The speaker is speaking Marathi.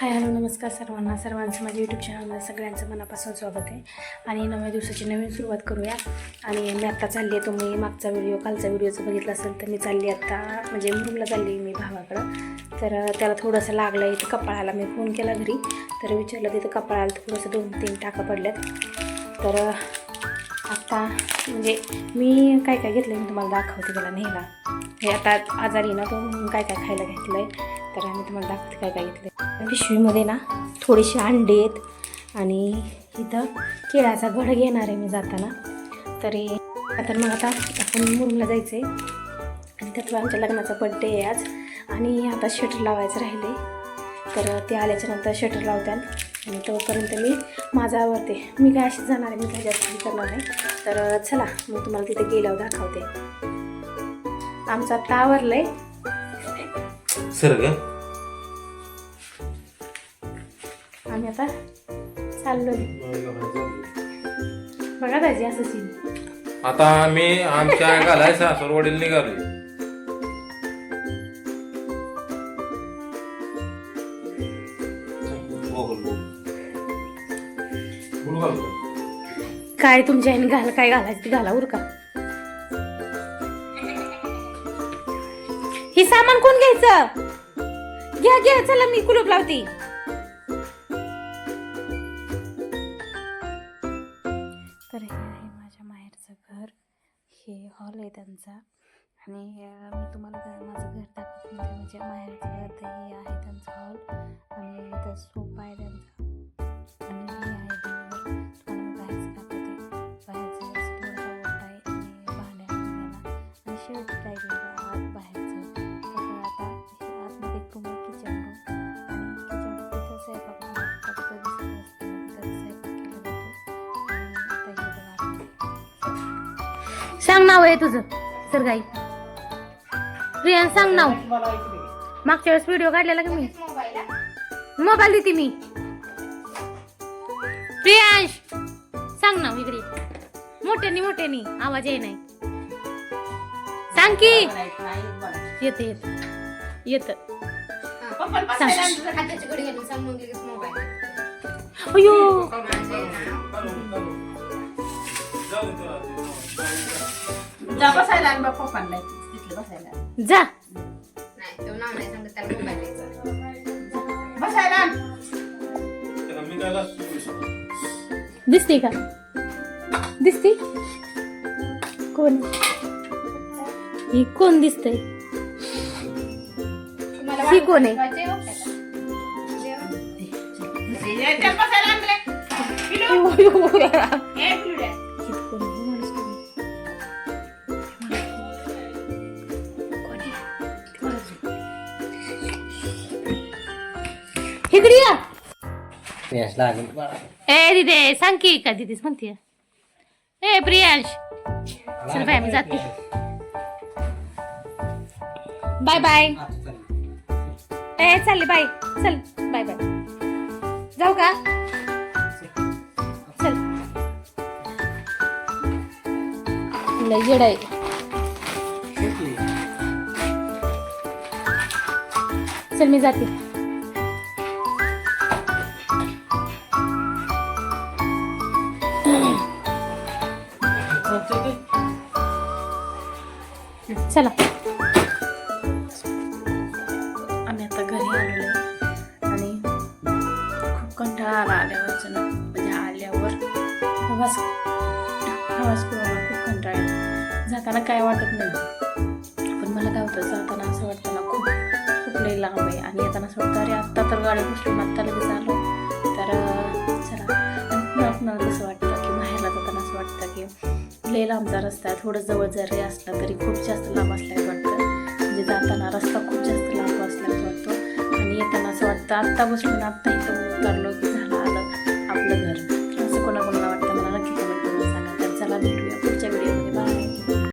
हाय हॅलो नमस्कार सर्वांना. सर्वांचं माझ्या यूट्यूब चॅनलमध्ये सगळ्यांचं मनापासून स्वागत आहे. आणि नव्या दिवसाची नवीन सुरुवात करूया. आणि मी आत्ता चालली आहे. तुम्ही मागचा व्हिडिओ कालचा व्हिडिओचं बघितला असेल तर मी चालली आत्ता म्हणजे मुरुमला चालली मी भावाकडं. तर त्याला थोडंसं लागलं आहे इथं कपाळाला. मी फोन केला घरी. तर विचारलं तिथं कपाळाला थोडंसं दोन तीन टाका पडल्यात. तर आत्ता म्हणजे मी काय काय घेतलं मी तुम्हाला दाखवते त्याला नेला हे आता आजारी ना तो म्हणून काय काय खायला घेतलं आहे तर आम्ही तुम्हाला दाखवते काय काय घेतलं पिशवीमध्ये ना थोडेसे अंडे आहेत आणि इथं केळाचा घड घेणार आहे मी जाताना. तरी आता मग आता आपण मुरुमला जायचं आहे आणि त्यात आमच्या लग्नाचा बड्डे आहे आज. आणि आता शटर लावायचं राहिले तर ते आल्याच्यानंतर शटर लावतात आणि तोपर्यंत मी माझा आवडते मी काय अशीच जाणार आहे? मी काय जास्त करणार आहे तर चला मग तुम्हाला तिथे गेल्यावर दाखवते. आमचं आत्ता आवरलं आहे सर आम्ही आता चाललोय. बघा दाजी असं सीन आता आम्ही आमच्या घालाय सासर वडील निघालो. काय तुमच्या ह्याने घाल काय घालायचं ते घाला उरका हे सामान कोण घ्यायचं? घ्या घ्या चला मी कुलूप लावते तर हे आहे माझ्या माहेरचं घर. हे हॉल आहे त्यांचा. आणि मी तुम्हाला माझं घर दाखवत. म्हणजे म्हणजे माहेरचं घर तर हे आहे त्यांचं हॉल आणि इथं सोफा आहे त्यांचा. आणि हे आहे तुम्हाला बाहेरचं दाखवते. बाहेरचं असं ओटा आहे. आणि भांड्या आणि काय आत बाहेरचं. तर आता हे आतमध्ये एक किचन रूम आणि किचन स्वयंपाक दिसत सांग नाव आहे तुझं सर गाई प्रियान सांग नाव. मागच्या वेळेस व्हिडिओ काढलेला का मी? मोबाईल देते मी. प्रियांश सांग नाव इकडे. मोठ्यानी मोठ्यानी आवाज ये नाही सांग की. येत येत. येत. अयो. जा बसायला आणि बाप्पा पप्पांना. तिथलं बसायला. जा. बसायला. आण. दिसते का? दिसते? कोण? ही कोण दिसतंय? ही कोण आहे? त्याला बसायला आण रे. पिलू. ए, पिलू इकडे या. ए दिदे सांग की का दिदीच म्हणते. ए प्रियांश. चल बाय मी जाते. Bye bye. ए चालले बाय. चल बाय बाय. जाऊ का? चल. लय येड आहे. चल मी जाते. चला. आम्ही आता घरी आलेलो आहे. आणि खूप कंटाळा आला आल्यावर ना म्हणजे आल्यावर प्रवास प्रवास करून खूप कंटाळा येतो. जाताना काय वाटत नाही. पण मला काय होतं जाताना असं वाटतं ना खूप खूप लई लांब आहे. आणि येताना असं वाटतं अरे आत्ता तर गाडी बसली आत्ता लगेच आलो. तर चला. आणि पुन्हा पुन्हा वाटतं की बाहेरला जाताना असं वाटतं की लय लांबचा रस्ता आहे थोडं जवळ जरी असला तरी खूप जास्त लांब असल्याचं वाटतं. म्हणजे जाताना रस्ता खूप जास्त लांब असल्याचं वाटतो. आणि येताना असं वाटतं आत्ता बसून आत्ता इथं उतरलो की